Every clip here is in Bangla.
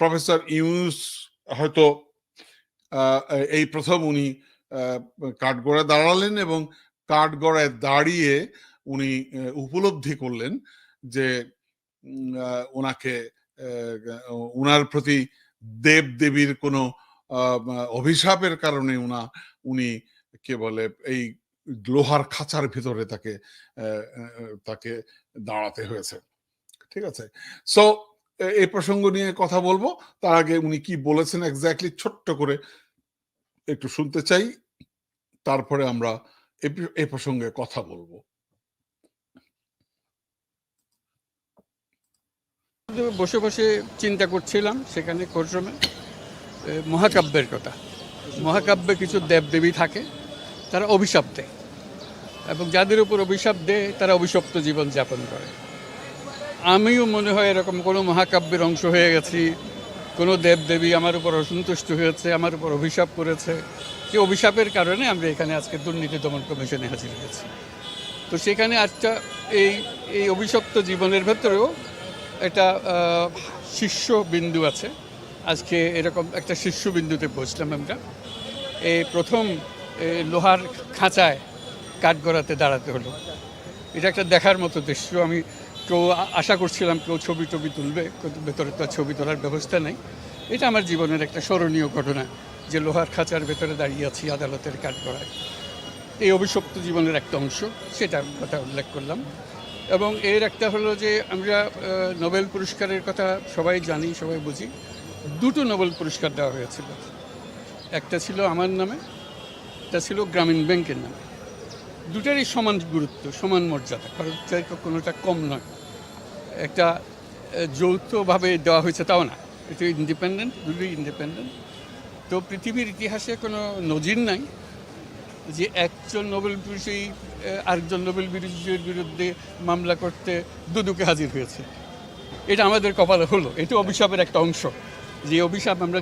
প্রফেসর ইউনুস হয়তো এই প্রথম উনি কাঠগড়ায় দাঁড়ালেন এবং কাঠগড়ায় দাঁড়িয়ে উনি উপলব্ধি করলেন যে ওনাকে উনার প্রতি দেব দেবীর কোনো অভিশাপের কারণে উনা, উনি কে বলে, এই লোহার খাঁচার ভিতরে তাকে তাকে দাঁড়াতে হয়েছে। ঠিক আছে? সো এই প্রসঙ্গ নিয়ে কথা বলব। তার আগে উনি কি বলেছেন এক্স্যাক্টলি ছোট্ট করে একটু শুনতে চাই। তারপরে আমরা এই প্রসঙ্গে কথা বলব। বসে বসে চিন্তা করছিলাম সেখানে কোর্টরুমে মহাকাব্যের কথা। মহাকাব্যে কিছু দেবদেবী থাকে, তারা অভিশাপ দেয় এবং যাদের উপর অভিশাপ দেয় তারা অভিশপ্ত জীবন যাপন করে। আমিও মনে হয় এরকম কোনো মহাকাব্যের অংশ হয়ে গেছি। কোনো দেবদেবী আমার উপর অসন্তুষ্ট হয়েছে, আমার উপর অভিশাপ করেছে। সেই অভিশাপের কারণে আমরা এখানে আজকে দুর্নীতি দমন কমিশনে হাজির হয়েছি। তো সেখানে আজটা এই এই অভিশপ্ত জীবনের ভেতরেও একটা শীর্ষ বিন্দু আছে। আজকে এরকম একটা শীর্ষ বিন্দুতে পৌঁছলাম আমরা। এই প্রথম লোহার খাঁচায় কাঠগড়াতে দাঁড়াতে হলো। এটা একটা দেখার মতো দৃশ্য। আমি কেউ আশা করছিলাম কেউ ছবি টবি তুলবে, কিন্তু ভেতরে তো ছবি তোলার ব্যবস্থা নেই। এটা আমার জীবনের একটা স্মরণীয় ঘটনা, যে লোহার খাঁচার ভেতরে দাঁড়িয়ে আছি আদালতের কাঠগড়ায় এই অভিশপ্ত জীবনের একটা অংশ, সেটার কথা উল্লেখ করলাম। এবং এর একটা হলো যে, আমরা নোবেল পুরস্কারের কথা সবাই জানি, সবাই বুঝি। দুটো নোবেল পুরস্কার দেওয়া হয়েছিল। একটা ছিল আমার নামে, একটা ছিল গ্রামীণ ব্যাংকের নামে। দুটারই সমান গুরুত্ব, সমান মর্যাদা চাই কোনোটা কম নয়। একটা যৌথভাবে দেওয়া হয়েছে, তাও না। এটা ইন্ডিপেন্ডেন্ট দুটোই ইন্ডিপেন্ডেন্ট তো পৃথিবীর ইতিহাসে কোনো নজির নাই যে একজন নোবেল বিজয়ী আরেকজন নোবেল বিজয়ীর বিরুদ্ধে মামলা করতে দুদুকে হাজির হয়েছে। এটা আমাদের কপালে হলো। এটা অভিশাপের একটা অংশ। যে অভিশাপ আমরা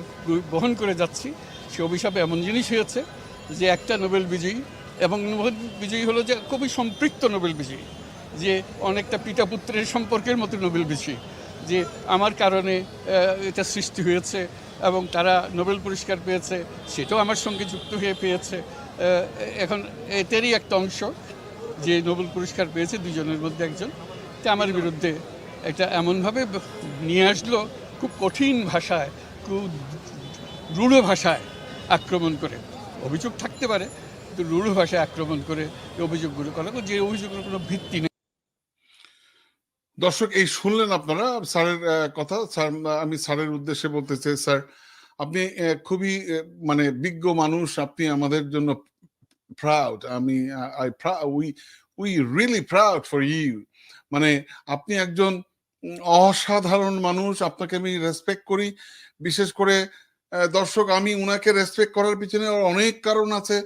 বহন করে যাচ্ছি, সে অভিশাপে এমন জিনিস হয়েছে যে একটা নোবেল বিজয়ী এবং নোবেল বিজয়ী হলো যে খুবই সম্পৃক্ত নোবেল বিজয়ী। যে অনেকটা পিতা পুত্রের সম্পর্কের মতো নোবেল বিজয়ী যে আমার কারণে এটা সৃষ্টি হয়েছে এবং তারা নোবেল পুরস্কার পেয়েছে, সেটাও আমার সঙ্গে যুক্ত হয়ে পেয়েছে। এখন এতেরই একটা অংশ, যে নোবেল পুরস্কার পেয়েছে দুজনের মধ্যে একজন, তা আমার বিরুদ্ধে এটা এমনভাবে নিয়ে আসলো, খুব কঠিন ভাষায়, খুব রূঢ় ভাষায় আক্রমণ করে। অভিযোগ থাকতে পারে, কিন্তু রূঢ় ভাষায় আক্রমণ করে অভিযোগগুলো করা, যে অভিযোগগুলোর কোনো ভিত্তি নেই। দর্শক, এই শুনলেন আপনারা স্যারের কথা। স্যার, আমি স্যারের উদ্দেশ্যে বলতে চাই, স্যার, আপনি খুবই মানে বিজ্ঞ মানুষ, আপনি আমাদের জন্য প্রাউড আমি I we we really proud for you মানে আপনি একজন অসাধারণ মানুষ, আপনাকে আমি রেসপেক্ট করি। বিশেষ করে দর্শক, আমি উনাকে রেসপেক্ট করার পিছনে অনেক কারণ আছে।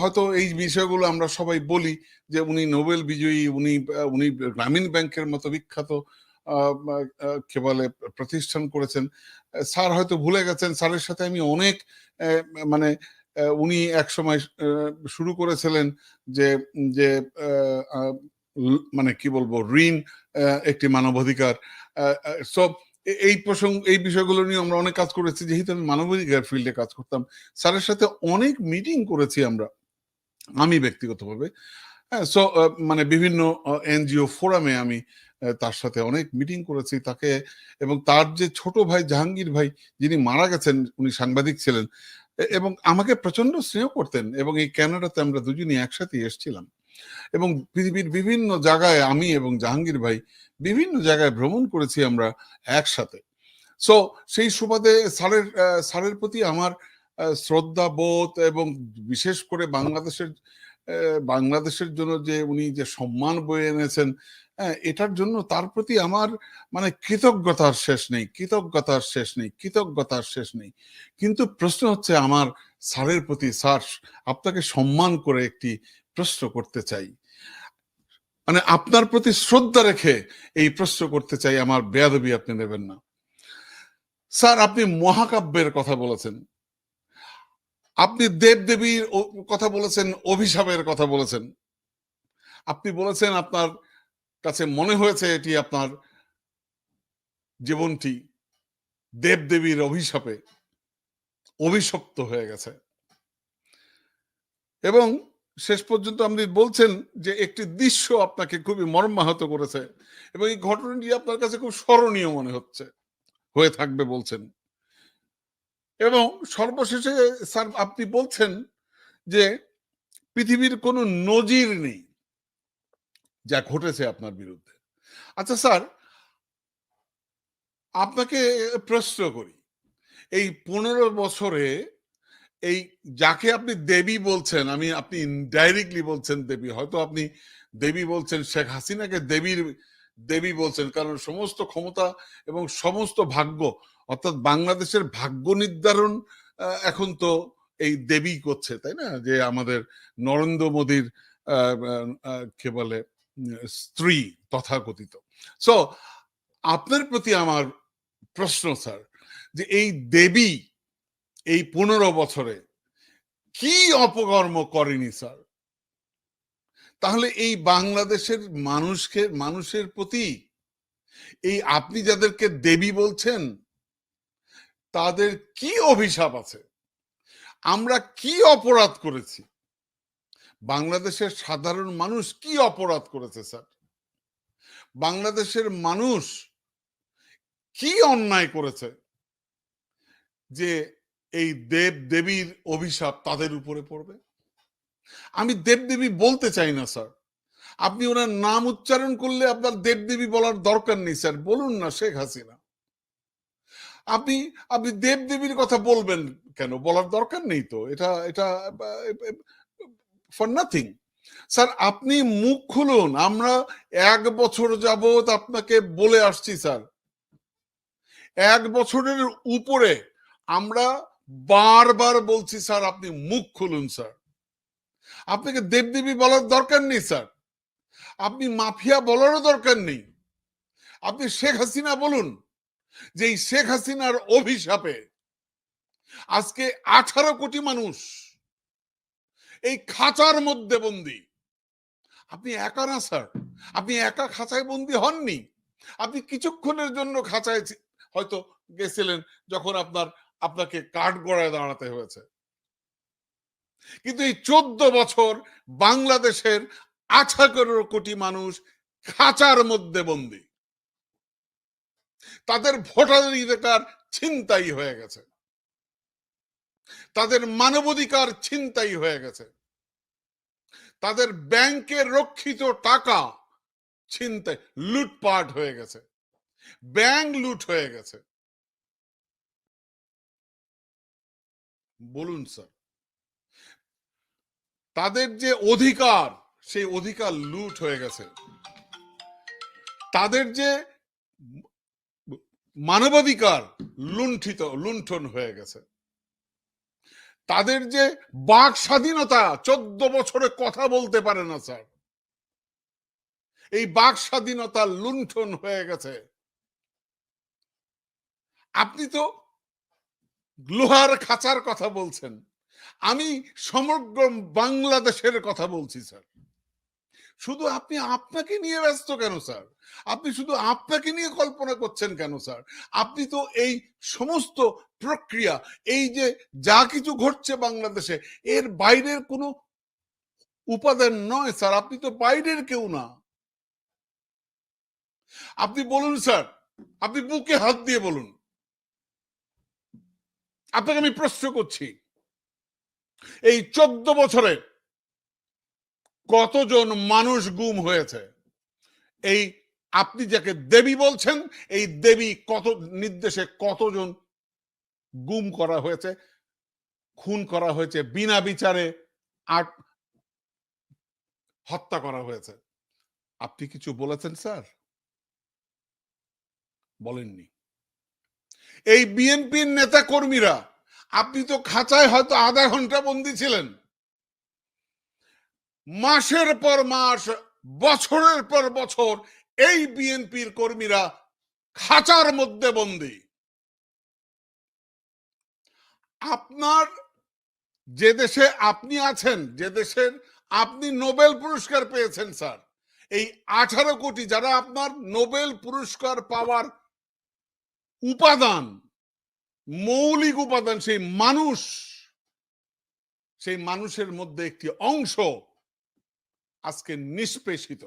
হয়তো এই বিষয়গুলো আমরা সবাই বলি যে উনি নোবেল বিজয়ী, উনি উনি গ্রামীণ ব্যাংকের মতো বিখ্যাত কে বলে প্রতিষ্ঠান করেছেন। স্যার হয়তো ভুলে গেছেন, স্যারের সাথে আমি অনেক মানে উনি এক সময় শুরু করেছিলেন যে যে মানে কি বলব, ঋণ একটি মানবাধিকার সব এই প্রসঙ্গ এই বিষয়গুলো নিয়ে আমরা অনেক কাজ করেছি। যেহেতু আমি মানবাধিকার ফিল্ডে কাজ করতাম, স্যারের সাথে অনেক মিটিং করেছি আমরা, আমি ব্যক্তিগতভাবে। হ্যাঁ সো মানে বিভিন্ন এনজিও ফোরামে আমি তার সাথে অনেক মিটিং করেছি। তাকে এবং তার যে ছোট ভাই জাহাঙ্গীর ভাই, যিনি মারা গেছেন, উনি সাংবাদিক ছিলেন এবং আমাকে প্রচণ্ড স্নেহ করতেন এবং এই ক্যানাডাতে আমরা দুজনই একসাথে এসেছিলাম। এবং পৃথিবীর বিভিন্ন জায়গায় আমি এবং জাহাঙ্গীর ভাই বিভিন্ন জায়গায় ভ্রমণ করেছি আমরা একসাথে। সো সেই সুবাদে স্যারের স্যারের প্রতি আমার শ্রদ্ধা বোধ এবং বিশেষ করে বাংলাদেশের বাংলাদেশের জন্য যে উনি যে সম্মান বয়ে এনেছেন হ্যাঁ, এটার জন্য তার প্রতি আমার মানে কৃতজ্ঞতার শেষ নেই কৃতজ্ঞতার শেষ নেই কৃতজ্ঞতার শেষ নেই। কিন্তু প্রশ্ন হচ্ছে আমার স্যারের প্রতি স্যার আপনাকে সম্মান করে একটি প্রশ্ন করতে চাই। মানে আপনার প্রতি শ্রদ্ধা রেখে এই প্রশ্ন করতে চাই, আমার বেয়াদবি আপনি নেবেন না। স্যার, আপনি মহাকাব্যের কথা বলেছেন। আপনি দেবদেবীর কথা বলেছেন, অভিশাপের কথা বলেছেন। আপনি বলেছেন আপনার কাছে মনে হয়েছে এটি আপনার জীবনটি দেবদেবীর অভিশাপে অভিশপ্ত হয়ে গেছে। এবং শেষ পর্যন্ত আপনি বলছেন যে একটি দৃশ্য আপনাকে খুবই মর্মাহত করেছে এবং এই ঘটনাটি আপনার কাছে খুব স্মরণীয় মনে হচ্ছে, হয়ে থাকবে বলছেন। এবং সর্বশেষে স্যার আপনি বলছেন যে পৃথিবীর কোনো নজির নেই যা ঘটেছে আপনার বিরুদ্ধে। আচ্ছা স্যার, আপনাকে প্রশ্ন করি, এই পনেরো বছরে এই যাকে আপনি দেবী বলছেন, আমি, আপনি ডাইরেক্টলি বলছেন দেবী, হয়তো আপনি দেবী বলছেন, শেখ হাসিনাকে দেবীর, দেবী বলছেন, কারণ সমস্ত ক্ষমতা এবং সমস্ত ভাগ্য, অর্থাৎ বাংলাদেশের ভাগ্য নির্ধারণ এখন তো এই দেবী করছে, তাই না? যে আমাদের নরেন্দ্র মোদীর কে বলে স্ত্রী তথাকথিত। সো আপনার প্রতি আমার প্রশ্ন, স্যার, যে এই দেবী এই পনেরো বছরে। কি অপকর্ম করেনি, স্যার? তাহলে এই বাংলাদেশের মানুষকে, মানুষের প্রতি এই আপনি যাদেরকে দেবী বলছেন, তাদের কি অভিশাপ আছে? আমরা কি অপরাধ করেছি? বাংলাদেশের সাধারণ মানুষ কি অপরাধ করেছে, স্যার? বাংলাদেশের মানুষ কি অন্যায় করেছে? যে এই দেব দেবীর অভিশাপ তাদের উপরে পড়বে? আমি দেবদেবী বলতে চাই না, স্যার। আপনি ওনার নাম উচ্চারণ করলে আপনার দেবদেবী বলার দরকার নেই, স্যার। বলুন না, শেখ হাসিনা। আপনি আপনি দেবদেবীর কথা বলবেন কেন? বলার দরকার নেই তো। এটা এটা ফর নাথিং স্যার, আপনি মুখ খুলুন। আমরা এক বছর যাবৎ আপনাকে বলে আসছি, স্যার। এক বছরের উপরে আমরা বারবার বলছি, স্যার, আপনি মুখ খুলুন, স্যার। আপনাকে দেবদেবী বলার দরকার নেই, স্যার। আপনি মাফিয়া বলারও দরকার নেই। আপনি শেখ হাসিনা বলুন যে, এই শেখ হাসিনার অভিশাপে আজকে আঠারো কোটি মানুষ এই খাঁচার মধ্যে বন্দি। আপনি একা না, স্যার। আপনি একা খাঁচায় বন্দি হননি। আপনি কিছুক্ষণের জন্য খাঁচায় হয়তো গেছিলেন যখন আপনার আপনাকে কাঠ গড়ায় দাঁড়াতে হয়েছে। কিন্তু এই চোদ্দ বছর বাংলাদেশের আঠারো কোটি মানুষ খাঁচার মধ্যে বন্দি। তাদের ভোটাধিকার ছিনতাই হয়ে গেছে। তাদের মানবাধিকার ছিনতাই হয়ে গেছে। তাদের ব্যাংকের রক্ষিত টাকা ছিনতাই, লুটপাট হয়ে গেছে। ব্যাংক লুট হয়ে গেছে। বলুন, স্যার। তাদের যে অধিকার, সেই অধিকার লুট হয়ে গেছে। তাদের যে মানবাধিকার লুণ্ঠিত, লুণ্ঠন হয়ে গেছে। তাদের যে বাক স্বাধীনতা, চোদ্দ বছরে কথা বলতে পারে না, স্যার। এই বাক স্বাধীনতা লুণ্ঠন হয়ে গেছে। আপনি তো লোহার খাঁচার কথা বলছেন। আমি সমগ্র বাংলাদেশের কথা বলছি, স্যার। শুধু আপনি আপনাকে নিয়ে ব্যস্ত কেন, স্যার? আপনি শুধু আপনাকে নিয়ে কল্পনা করছেন কেন, স্যার? আপনি তো এই সমস্ত প্রক্রিয়া, এই যে যা কিছু ঘটছে বাংলাদেশে, এর বাইরের কোনো উপাদান নয়, স্যার। আপনি তো বাইরের কেউ না। আপনি বলুন, স্যার। আপনি বুকে হাত দিয়ে বলুন। আপনাকে আমি প্রশ্ন করছি, এই চোদ্দ বছরে কতজন মানুষ গুম হয়েছে? এই আপনি যাকে দেবী বলছেন, এই দেবী কত নির্দেশে কতজন গুম করা হয়েছে? খুন করা হয়েছে, বিনা বিচারে আট হত্যা করা হয়েছে। আপনি কিছু বলেছেন, স্যার? বলেননি। এই বিএনপির নেতা কর্মীরা আপনি তো খাঁচায় হয়তো আধা ঘণ্টা বন্দি ছিলেন। মাসের পর মাস, বছরের পর বছর এই বিএনপির কর্মীরা খাঁচার মধ্যে বন্দি। আপনার যে দেশে আপনি আছেন, যে দেশের আপনি নোবেল পুরস্কার পেয়েছেন, স্যার, এই আঠারো কোটি যারা আপনার নোবেল পুরস্কার পাওয়ার উপাদান, মৌলিক উপাদান, সেই মানুষ, সেই মানুষের মধ্যে একটি অংশ আজকে নিষ্পেষিত।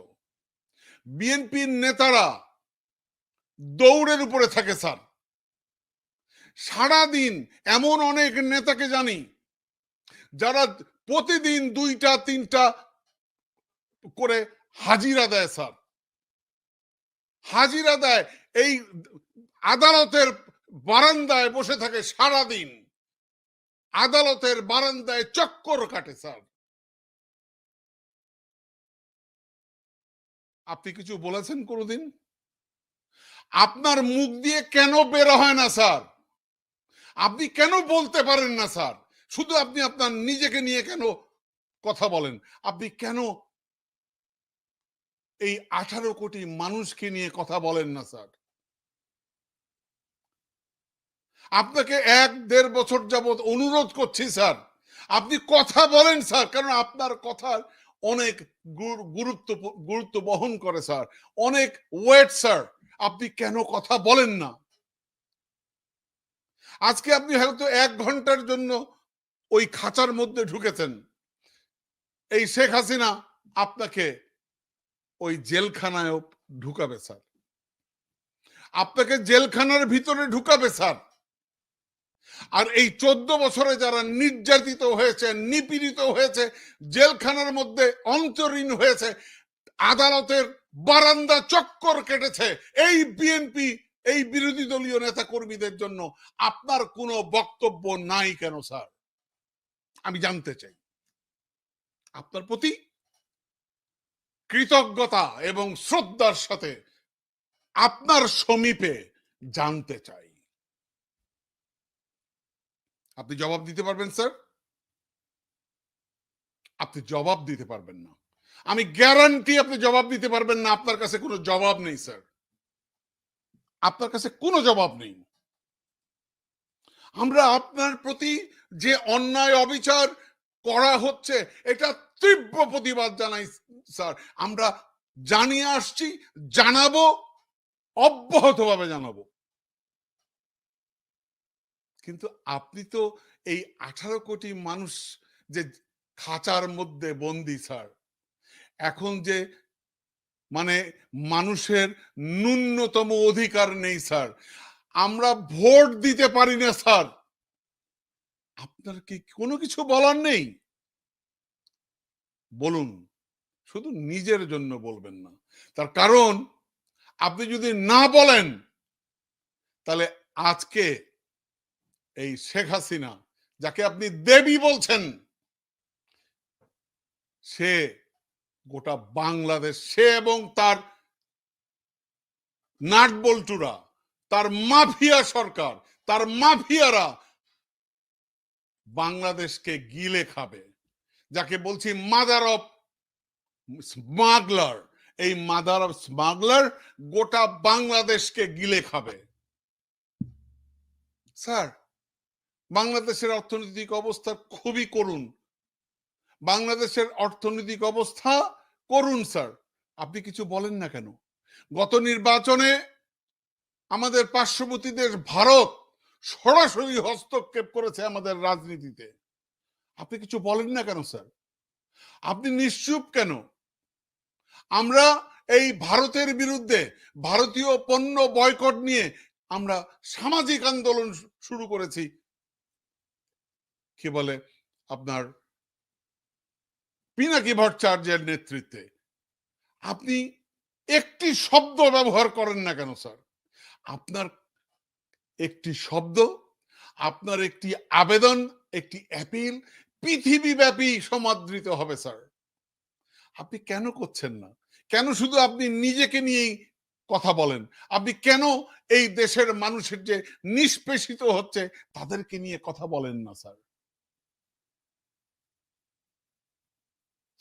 বিএনপির নেতারা দৌড়ের উপরে থাকে, স্যার। সারাদিন এমন অনেক নেতাকে জানি, যারা প্রতিদিন দুইটা, তিনটা করে হাজিরা দেয়, স্যার। হাজিরা দেয়, এই আদালতের বারান্দায় বসে থাকে সারাদিন। আদালতের বারান্দায় চক্কর কাটে, স্যার। আপনি কিছু বলেছেন কোনোদিন? আপনার মুখ দিয়ে কেন বের হয় না, স্যার? আপনি কেন বলতে পারেন না, স্যার? শুধু আপনি আপনার নিজেকে নিয়ে কেন কথা বলেন? আপনি কেন এই আঠারো কোটি মানুষকে নিয়ে কথা বলেন না, স্যার? আপনাকে এক দেড় বছর যাবত অনুরোধ করছি, স্যার। আপনি কথা বলেন, স্যার, কারণ আপনার কথার অনেক গুরুত্ব গুরুত্ব বহন করে, স্যার। অনেক ওয়েট, স্যার। আপনি কেন কথা বলেন না? আজকে আপনি হয়তো এক ঘণ্টার জন্য ওই খাঁচার মধ্যে ঢুকেছেন। এই শেখ হাসিনা আপনাকে ওই জেলখানায় ঢুকাবে, স্যার। আপনাকে জেলখানার ভিতরে ঢুকাবে, স্যার। আর এই চোদ্দ বছরে যারা নির্যাতিত হয়েছে, নিপীড়িত হয়েছে, জেলখানার মধ্যে অন্তরীণ হয়েছে, আদালতের বারান্দা চক্কর কেটেছে এই বিএনপি এই বিরোধী দলীয় নেতা কর্মীদের জন্য আপনার কোনো বক্তব্য নাই কেন, স্যার? আমি জানতে চাই। আপনার প্রতি কৃতজ্ঞতা এবং শ্রদ্ধার সাথে আপনার সমীপে জানতে চাই। আপনি জবাব দিতে পারবেন, স্যার? আপনি জবাব দিতে পারবেন না। আমি গ্যারান্টি আপনি জবাব দিতে পারবেন না, আপনার কাছে কোনো জবাব নেই, স্যার। আপনার কাছে কোনো জবাব নেই। আমরা আপনার প্রতি যে অন্যায় অবিচার করা হচ্ছে, এটা তীব্র প্রতিবাদ জানাই, স্যার। আমরা জানিয়ে আসছি, জানাব, অব্যাহতভাবে জানাব। কিন্তু আপনি তো এই আঠারো কোটি মানুষ যে খাঁচার মধ্যে বন্দি, স্যার। এখন যে মানে মানুষের ন্যূনতম অধিকার নেই, স্যার। আমরা ভোট দিতে পারি না, স্যার। আপনার কি কোনো কিছু বলার নেই? বলুন। শুধু নিজের জন্য বলবেন না। তার কারণ, আপনি যদি না বলেন, তাহলে আজকে এই শেখ হাসিনা, যাকে আপনি দেবী বলছেন, সে গোটা বাংলাদেশ, সে এবং তার নাটবল্টুরা, তার মাফিয়া সরকার, তার মাফিয়ারা বাংলাদেশকে গিলে খাবে। যাকে বলছি মাদার অফ স্মাগলার, এই মাদার অফ স্মাগলার গোটা বাংলাদেশকে গিলে খাবে। স্যার বাংলাদেশের অর্থনৈতিক অবস্থা খুবই করুণ। বাংলাদেশের অর্থনৈতিক অবস্থা করুন স্যার। আপনি কিছু বলেন না কেন? গত নির্বাচনে আমাদের পার্শ্ববর্তী দেশ ভারত সরাসরি হস্তক্ষেপ করেছে আমাদের রাজনীতিতে। আপনি কিছু বলেন না কেন, স্যার? আপনি নিশ্চুপ কেন? আমরা এই ভারতের বিরুদ্ধে ভারতীয় পণ্য বয়কট নিয়ে আমরা সামাজিক আন্দোলন শুরু করেছি। কি বলে? আপনার পিনাকি ভট্টাচার্যের নেতৃত্বে। আপনি একটি শব্দ ব্যবহার করেন না কেন, স্যার? আপনার একটি শব্দ, আপনার একটি আবেদন, একটি অ্যাপিল পৃথিবীব্যাপী সমাদৃত হবে, স্যার। আপনি কেন করছেন না? কেন শুধু আপনি নিজেকে নিয়েই কথা বলেন? আপনি কেন এই দেশের মানুষের যে নিষ্পেষিত হচ্ছে, তাদেরকে নিয়ে কথা বলেন না, স্যার?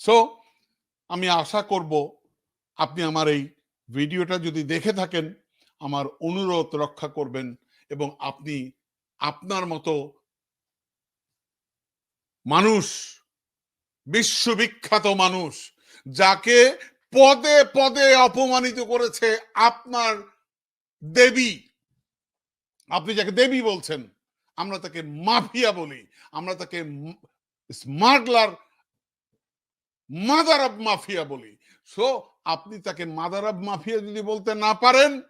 সো আমি আশা করব আপনি আমার এই ভিডিওটা যদি দেখে থাকেন, আমার অনুরোধ রক্ষা করবেন এবং আপনি আপনার মতো মানুষ, বিশ্ববিখ্যাত মানুষ, যাকে পদে পদে অপমানিত করেছে আপনার দেবী। আপনি যাকে দেবী বলছেন, আমরা তাকে মাফিয়া বলি, আমরা তাকে স্মাগলার মাদার অব মাফিয়া বলি। সো আপনি তাকে মাদার অব মাফিয়া যদি বলতে না পারেন,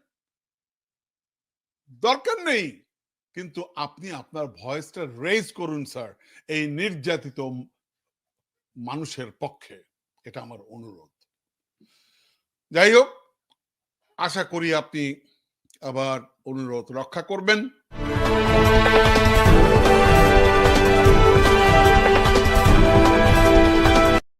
দরকার নেই। কিন্তু আপনি আপনার ভয়েসটা রেজ করুন স্যার এই নির্যাতিত মানুষের পক্ষে। এটা আমার অনুরোধ। যাই হোক, আশা করি আপনি আবার অনুরোধ রক্ষা করবেন।